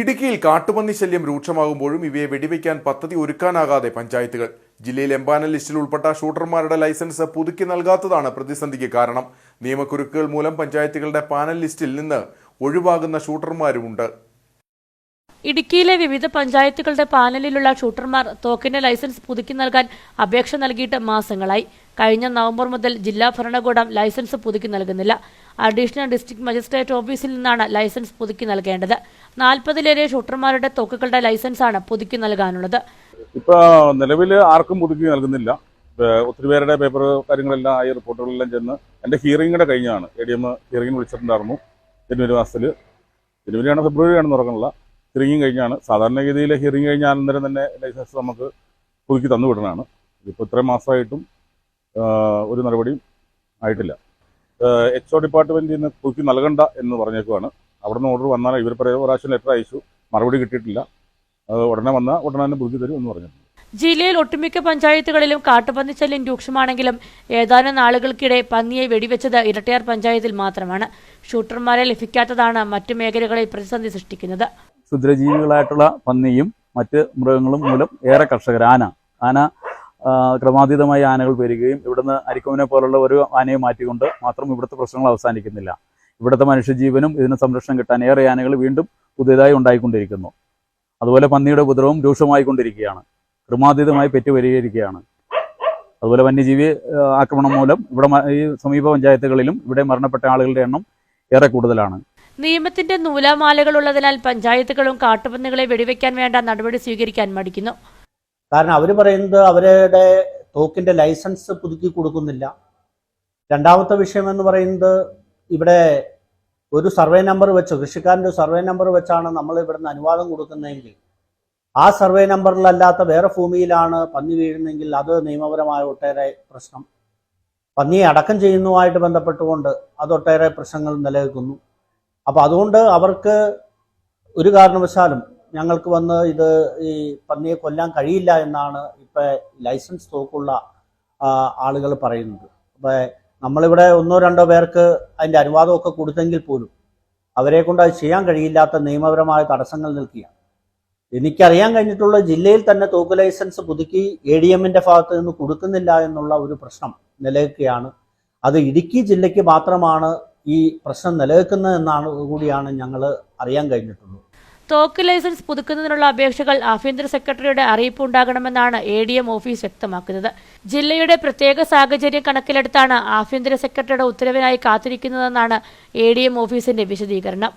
ഇടുക്കിയിൽ കാട്ടുപന്നി ശല്യം രൂക്ഷമാകുമ്പോഴും ഇവയെ വെടിവെക്കാൻ പദ്ധതി ഒരുക്കാനാകാതെ പഞ്ചായത്തുകൾ. ജില്ലയിൽ എംപാനൽ ലിസ്റ്റിൽ ഉൾപ്പെട്ട ഷൂട്ടർമാരുടെ ലൈസൻസ് പുതുക്കി നൽകാത്തതാണ് പ്രതിസന്ധിക്ക് കാരണം. നിയമക്കുരുക്കുകൾ മൂലം പഞ്ചായത്തുകളുടെ പാനൽ ലിസ്റ്റിൽ നിന്ന് ഒഴിവാകുന്ന ഷൂട്ടർമാരുമുണ്ട്. ഇടുക്കിയിലെ വിവിധ പഞ്ചായത്തുകളുടെ പാനലിലുള്ള ഷൂട്ടർമാർ തോക്കിന്റെ ലൈസൻസ് പുതുക്കി നൽകാൻ അപേക്ഷ നൽകിയിട്ട് മാസങ്ങളായി. കഴിഞ്ഞ നവംബർ മുതൽ ജില്ലാ ഭരണകൂടം ലൈസൻസ് പുതുക്കി നൽകുന്നില്ല. അഡീഷണൽ ഡിസ്ട്രിക്ട് മജിസ്ട്രേറ്റ് ഓഫീസിൽ നിന്നാണ് ലൈസൻസ് പുതുക്കി നൽകേണ്ടത്. നാൽപ്പതിലേറെ ഷൂട്ടർമാരുടെ തോക്കുകളുടെ ലൈസൻസ് ആണ് പുതുക്കി നൽകാനുള്ളത്. ഇപ്പൊ നിലവിൽ ആർക്കും പുതുക്കി നൽകുന്നില്ല. ഒത്തിരി പേരുടെ പേപ്പർ കാര്യങ്ങളെല്ലാം ആയി റിപ്പോർട്ടുകളെല്ലാം ചെന്ന് എന്റെ ഹിയറിംഗിന്റെ കഴിഞ്ഞാണ്. എ ഡി എം ഹിയറിംഗ് വിളിച്ചിട്ടുണ്ടായിരുന്നു ജനുവരി മാസത്തിൽ ജനുവരിയാണ് ഫെബ്രുവരിയാണ് ഉറങ്ങുന്നില്ല ഹിയറിംഗ് കഴിഞ്ഞാണ്. സാധാരണഗതിയിൽ ഹിയറിംഗ് കഴിഞ്ഞാൽ അന്നേരം തന്നെ ലൈസൻസ് നമുക്ക് പുതുക്കി തന്നു വിടണതാണ് ഇതിപ്പോൾ ഇത്രയും മാസമായിട്ടും ഒരു നടപടിയും ആയിട്ടില്ല. എച്ച് ഒ ഡിപ്പാർട്ട്മെന്റിൽ നിന്ന് പുതുക്കി നൽകണ്ട എന്ന് പറഞ്ഞേക്കുവാണ്. അവിടെ നിന്ന് ഓർഡർ വന്നാൽ ഇവർ പ്രാവശ്യം ലെറ്റർ അയച്ചു. മറുപടി കിട്ടിയിട്ടില്ല. ഉടനെ വന്നാൽ ഉടനെ തന്നെ പുതുക്കി തരും എന്ന് പറഞ്ഞിട്ടുണ്ട്. ജില്ലയിൽ ഒട്ടുമിക്ക പഞ്ചായത്തുകളിലും കാട്ടുപന്നി ശല്യം രൂക്ഷമാണെങ്കിലും ഏതാനും നാളുകൾക്കിടെ പന്നിയെ വെടിവെച്ചത് ഇരട്ടയാർ പഞ്ചായത്തിൽ മാത്രമാണ്. ഷൂട്ടർമാരെ ലഭിക്കാത്തതാണ് മറ്റു മേഖലകളിൽ പ്രതിസന്ധി സൃഷ്ടിക്കുന്നത്. ക്ഷുദ്രജീവികളായിട്ടുള്ള പന്നിയും മറ്റ് മൃഗങ്ങളും മൂലം ഏറെ കർഷകർ. ആന. ആന ക്രമാതീതമായി ആനകൾ വരികയും ഇവിടുന്ന് അരിക്കോവിനെ പോലുള്ള ഒരു ആനയെ മാറ്റിക്കൊണ്ട് മാത്രം ഇവിടുത്തെ പ്രശ്നങ്ങൾ അവസാനിക്കുന്നില്ല. ഇവിടുത്തെ മനുഷ്യജീവനും ഇതിന് സംരക്ഷണം കിട്ടാൻ ഏറെ ആനകൾ വീണ്ടും പുതിയതായി ഉണ്ടായിക്കൊണ്ടിരിക്കുന്നു. അതുപോലെ പന്നിയുടെ ഉപദ്രവം രൂക്ഷമായിക്കൊണ്ടിരിക്കുകയാണ്. ക്രമാതീതമായി പെറ്റുവരികയാണ് അതുപോലെ വന്യജീവി ആക്രമണം മൂലം ഇവിടെ ഈ സമീപ പഞ്ചായത്തുകളിലും ഇവിടെ മരണപ്പെട്ട ആളുകളുടെ എണ്ണം ഏറെ കൂടുതലാണ്. നിയമത്തിന്റെ നൂലാമാലകൾ ഉള്ളതിനാൽ പഞ്ചായത്തുകളും കാട്ടുപന്നികളെ വെടിവെക്കാൻ വേണ്ട നടപടി സ്വീകരിക്കാൻ മടിക്കുന്നു. കാരണം അവർ പറയുന്നത് അവരുടെ തോക്കിന്റെ ലൈസൻസ് പുതുക്കി കൊടുക്കുന്നില്ല. രണ്ടാമത്തെ വിഷയം എന്ന് പറയുന്നത് ഇവിടെ ഒരു സർവേ നമ്പർ വെച്ച് കൃഷിക്കാരന്റെ സർവേ നമ്പർ വെച്ചാണ് നമ്മൾ ഇവിടുന്ന് അനുവാദം കൊടുക്കുന്നതെങ്കിൽ ആ സർവേ നമ്പറിലല്ലാത്ത വേറെ ഭൂമിയിലാണ് പന്നി വീഴുന്നെങ്കിൽ അത് നിയമപരമായ ഒട്ടേറെ പ്രശ്നം. പന്നിയെ അടക്കം ചെയ്യുന്നതുമായിട്ട് ബന്ധപ്പെട്ടുകൊണ്ട് അതൊട്ടേറെ പ്രശ്നങ്ങൾ നിലനിൽക്കുന്നു. അപ്പോൾ അതുകൊണ്ട് അവർക്ക് ഒരു കാരണവശാലും ഞങ്ങൾക്ക് വന്ന് ഇത് ഈ പന്നിയെ കൊല്ലാൻ കഴിയില്ല എന്നാണ് ഇപ്പം ലൈസൻസ് തോക്കുള്ള ആളുകൾ പറയുന്നത്. അപ്പോൾ നമ്മളിവിടെ ഒന്നോ രണ്ടോ പേർക്ക് അതിന്റെ അനുവാദമൊക്കെ കൊടുത്തെങ്കിൽ പോലും അവരെ കൊണ്ട് അത് ചെയ്യാൻ കഴിയില്ലാത്ത നിയമപരമായ തടസ്സങ്ങൾ നിൽക്കുകയാണ്. എനിക്കറിയാൻ കഴിഞ്ഞിട്ടുള്ള ജില്ലയിൽ തന്നെ തോക്ക് ലൈസൻസ് പുതുക്കി എ ഡി എമ്മിന്റെ ഭാഗത്ത് നിന്ന് കൊടുക്കുന്നില്ല എന്നുള്ള ഒരു പ്രശ്നം നിലനിൽക്കുകയാണ്. അത് ഇടുക്കി ജില്ലയ്ക്ക് മാത്രമാണ് ഈ പ്രശ്നം നിലനിൽക്കുന്നതെന്നാണ് കൂടിയാണ് ഞങ്ങൾ അറിയാൻ കഴിഞ്ഞിട്ടുള്ളത്. തോക്ക് ലൈസൻസ് പുതുക്കുന്നതിനുള്ള അപേക്ഷകൾ ആഭ്യന്തര സെക്രട്ടറിയുടെ അറിയിപ്പ് ഉണ്ടാകണമെന്നാണ് എ ഡി എം ഓഫീസ് വ്യക്തമാക്കുന്നത്. ജില്ലയുടെ പ്രത്യേക സാഹചര്യം കണക്കിലെടുത്താണ് ആഭ്യന്തര സെക്രട്ടറിയുടെ ഉത്തരവിനായി കാത്തിരിക്കുന്നതെന്നാണ് എ ഡി എം ഓഫീസിന്റെ വിശദീകരണം.